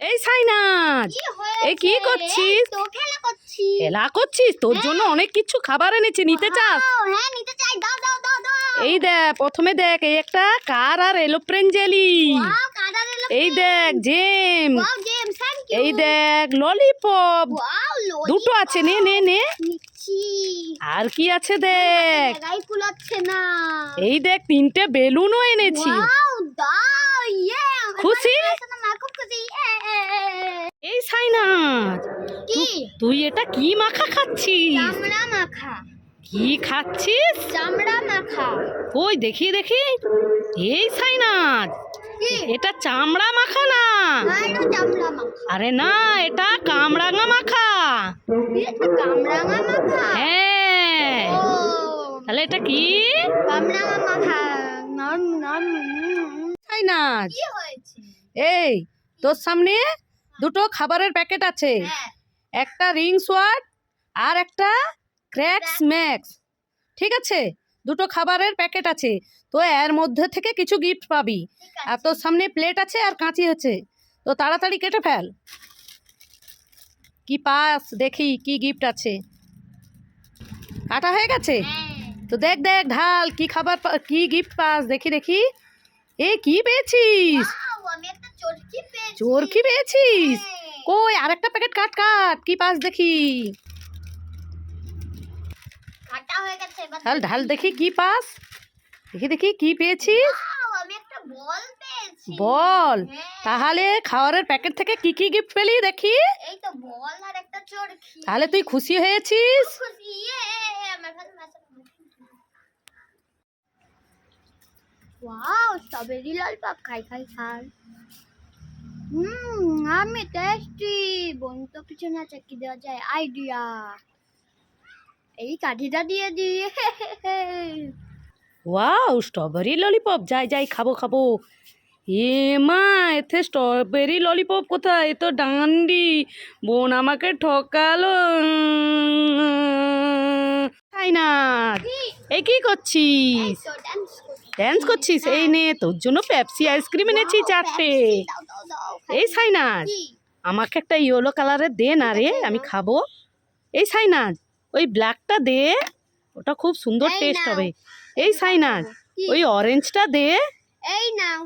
এই সাইনাজ কি এই কি করছিস? খেলা করছিস। তোর জন্য অনেক কিছু খাবার এনেছি নিতে চাস? হ্যাঁ এই দেখ প্রথমে দেখ এই একটা কার আর এলোপ্রেন জেলি এই দেখ জেম এই দেখ ললিপপ। দুটো আছে নে নে নে। আর কি আছে দেখ? এই দেখ তিনটে বেলুনও এনেছি ওয়াও দাও ইয়ে খুশি? মা খুব খুশি এ, এ, এ, এ। এই সাইনাজ কি তুই এটা কি মাখা খাচ্ছিস? চামড়া মাখা। কি খাচ্ছিস? চামড়া মাখা। ওই দেখি দেখি। এই সাইনাজ এটা চামড়া মাখা না? আরও না এটা কামরাঙা মাখা। হ্যাঁ। তাহলে এটা কি? সাইনাজ এই তোর সামনে দুটো খাবারের প্যাকেট আছে। হ্যাঁ। একটা রিং সোয়ার্ড আর একটা ক্র্যাক্স ম্যাক্স। ঠিক আছে? দুটো খাবারের প্যাকেট আছে। তো এর মধ্যে থেকে কিছু গিফট পাবি। আর তোর সামনে প্লেট আছে আর কাঁচি আছে। তো তাড়াতাড়ি কেটে ফেল। কি পাস? দেখি কি গিফট আছে। কাটা হয়ে গেছে? হ্যাঁ। তো দেখ দেখ ঢাল কি খাবার কি গিফট পাস? দেখি দেখি। এ কি পেয়েছিস? চরকি পেয়েছি। চোরকি পেয়েছিস? হ্যাঁ। কই আরেকটা প্যাকেট কাট কাট কি পাস দেখি। এবার ঢাল দেখি। কি পাস। দেখি দেখি কি পেয়েছিস? একটা বল পেয়েছি। বল। হ্যাঁ। তাহলে খাবারের প্যাকেট থেকে কি কি গিফট পেলি দেখি। আর একটা তাহলে তুই খুশি হয়েছিস? ওয়াও স্ট্রবেরি খাই খাই খাই। হুম আমি টেস্টি বোন তো পিছনে চাকি দেওয়া যায় আইডিয়া এই কাঠিটা দিয়ে দিয়ে। ওয়াও স্ট্রবেরি ললিপপ যাই যাই খাব খাব। এ মা এতে স্ট্রবেরি ললিপপ কোথায়? এ তো ডান্ডি। বোন আমাকে ঠকালো। তাই না? এই কি করছিস? ড্যান্স করছিস? এই নে তোর জন্য পেপসি আইসক্রিম এনেছি চারটে। এই সাইনাজ আমাকে একটা ইয়েলো কালারের দে না রে আমি খাব। এই সাইনাজ ওই ব্ল্যাকটা দে ওটা খুব সুন্দর টেস্ট হবে। এই সাইনাজ ওই অরেঞ্জটা দে। এই নাও।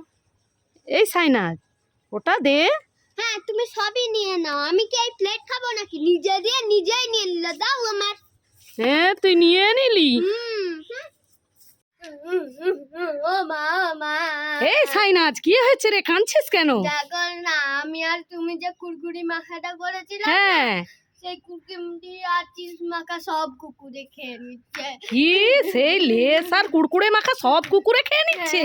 এই সাইনাজ ওটা দে। হ্যাঁ তুমি সবই নিয়ে নাও। আমি কি এই প্লেট খাব নাকি? নিজে দিয়ে নিজেই নিয়ে নিল দাও আমার। হ্যাঁ তুই নিয়ে নিলি হুম হুম, হুম, হুম, ও মা ও মা এই সাইনাজ কি হয়েছে রে? কাঁদছিস কেন? না আমি আর তুমি যে কুরকুরি মাখাটা করেছিলাম হ্যাঁ। সেই আর চিজ মাখা সব কুকুরে খেয়ে নিচ্ছে। কি? সেই লেস আর মাখা সব কুকুরে খেয়ে নিচ্ছে?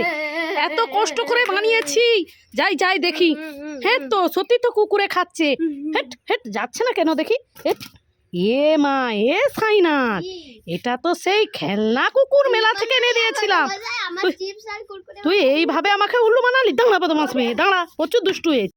এত কষ্ট করে বানিয়েছি। যাই যাই দেখি। হ্যাঁ তো সত্যি তো কুকুরে খাচ্ছে। হেট হেট যাচ্ছে না কেন দেখি? হেট। এ মা এ সাইনাথ। এটা তো সেই খেলনা কুকুর মেলা থেকে এনে দিয়েছিলাম। তুই এইভাবে আমাকে উল্লু বানালি? দাঁড়া বদমাস মেয়ে দাঁড়া প্রচুর দুষ্টু হয়েছে।